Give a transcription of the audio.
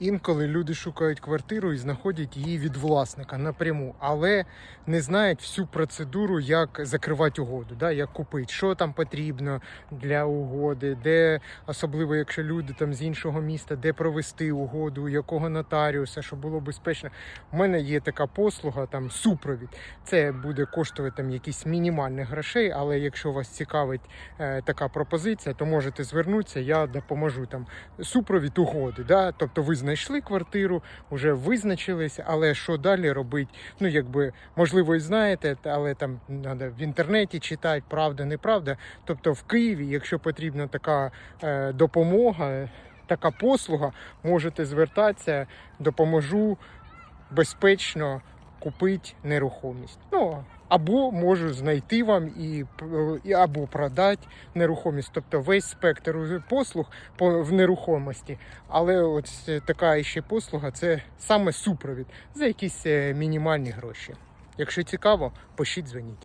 Інколи люди шукають квартиру і знаходять її від власника напряму, але не знають всю процедуру, як закривати угоду, да, як купити, що там потрібно для угоди, де особливо, якщо люди там з іншого міста, де провести угоду, якого нотаріуса, щоб було безпечно. У мене є така послуга, там супровід. Це буде коштувати там якісь мінімальних грошей, але якщо вас цікавить е, така пропозиція, то можете звернутися, я допоможу там супровід угоди. Да? Тобто ви знайшли квартиру, вже визначились, але що далі робити? Ну, якби можливо, і знаєте, але там треба в інтернеті читати, правда, неправда. Тобто в Києві, якщо потрібна така е, допомога, така послуга, можете звертатися, допоможу безпечно купити нерухомість. Ну, або можу знайти вам і, і або продати нерухомість, тобто весь спектр послуг по в нерухомості. Але ось така ще послуга це саме супровід за якісь е, мінімальні гроші. Якщо цікаво, пишіть дзвоніть.